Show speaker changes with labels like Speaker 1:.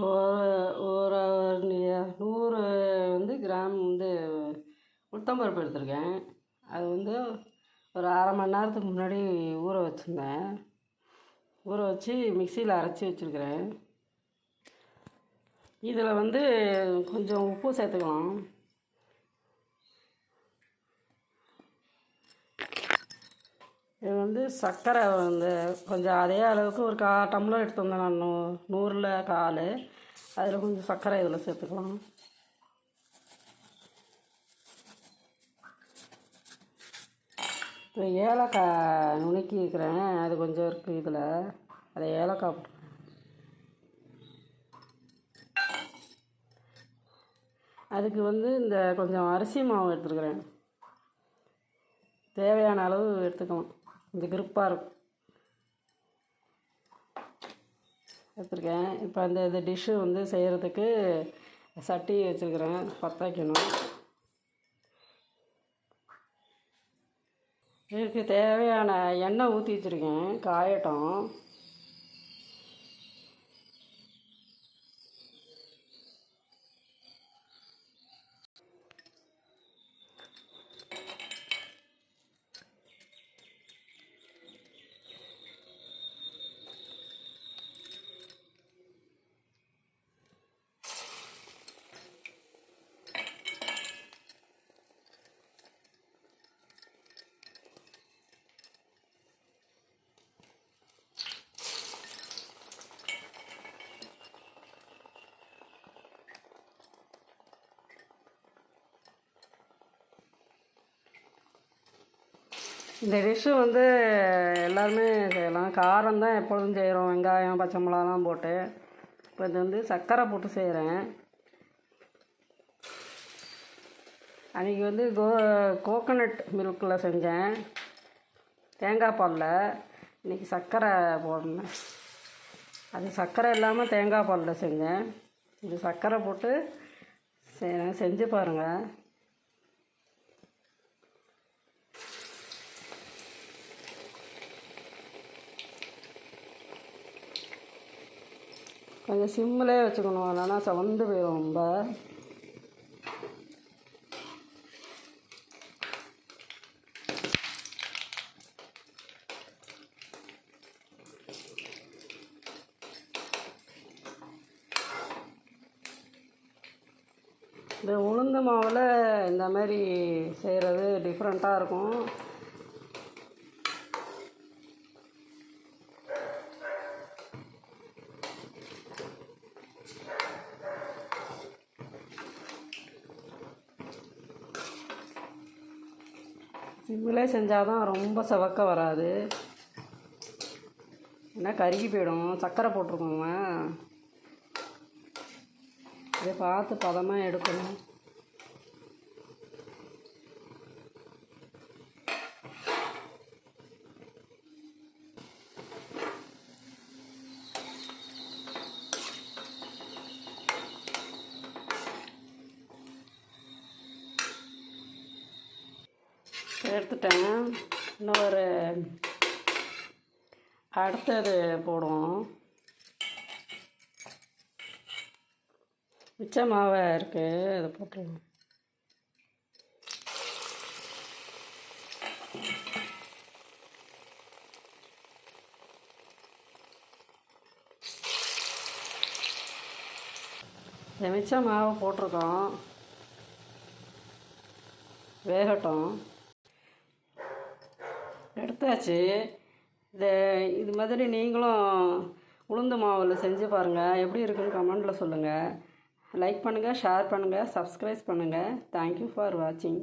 Speaker 1: ஒரு ஒரு நூறு வந்து கிராம் வந்து உளுத்தம்பருப்பு எடுத்திருக்கேன். அது வந்து ஒரு அரை மணி நேரத்துக்கு முன்னாடி ஊற வச்சுருந்தேன். ஊற வச்சு மிக்சியில் அரைச்சி வச்சுருக்கிறேன். இதில் வந்து கொஞ்சம் உப்பு சேர்த்துக்கலாம். இது வந்து சர்க்கரை வந்து கொஞ்சம் அதே அளவுக்கு ஒரு கா டம்ளர் எடுத்து வந்தேன் நான் நூ நூறில் கால். அதில் கொஞ்சம் சர்க்கரை இதில் சேர்த்துக்கலாம். இப்போ ஏலக்காய் நுணுக்கி இருக்கிறேன் அது கொஞ்சம் இருக்குது இதில். அதை ஏலக்காய் போட்டு அதுக்கு வந்து இந்த கொஞ்சம் அரிசி மாவு எடுத்துருக்குறேன். தேவையான அளவு எடுத்துக்கலாம். கொஞ்சம் கிருப்பாக இருக்கும். எடுத்துருக்கேன். இப்போ அந்த இந்த டிஷ்ஷு வந்து செய்கிறதுக்கு சட்டி வச்சுருக்கிறேன். பற்ற வைக்கணும். இதுக்கு தேவையான எண்ணெய் ஊற்றி வச்சுருக்கேன். காயட்டும். இந்த டிஷ்ஷு வந்து எல்லாருமே செய்யலாம். காரம் தான் எப்பொழுதும் செய்கிறோம் வெங்காயம் பச்சை மிளகாலாம் போட்டு. இப்போ இது வந்து சர்க்கரை போட்டு செய்கிறேன் அன்றைக்கி வந்து கோ கோகனட் மில்கில் செஞ்சேன். தேங்காய் பாலில். இன்றைக்கி சர்க்கரை போடணும். அது சர்க்கரை இல்லாமல் தேங்காய் பாலில் செஞ்சேன். இது சர்க்கரை போட்டு செய்கிறேன் செஞ்சு பாருங்கள் கொஞ்சம் சிம்மிலே வச்சுக்கணும். இல்லைன்னா சவந்து போயிடும் ரொம்ப. இந்த உளுந்து மாவில் இந்த மாதிரி செய்கிறது டிஃப்ரெண்ட்டாக இருக்கும். சிம்மிலே செஞ்சால் தான் ரொம்ப செவக்க வராது. ஏன்னா கருகி போயிடும். சர்க்கரை போட்டிருக்கோங்க இதை பார்த்து பதமாக எடுக்கணும். எடுத்துட்டேன். இன்னும் ஒரு அடுத்தது போடுவோம். மிச்ச மாவை இருக்குது அதை போட்டுருவோம். இந்த மிச்ச மாவை போட்டிருக்கோம். வேகட்டும். எடுத்தாச்சு இந்த இது மாதிரி நீங்களும் உளுந்து மாவில் செஞ்சு பாருங்கள் எப்படி இருக்குன்னு கமெண்டில் சொல்லுங்கள் லைக் பண்ணுங்கள் ஷேர் பண்ணுங்கள் சப்ஸ்கிரைப் பண்ணுங்கள் தேங்க்யூ ஃபார் வாட்சிங்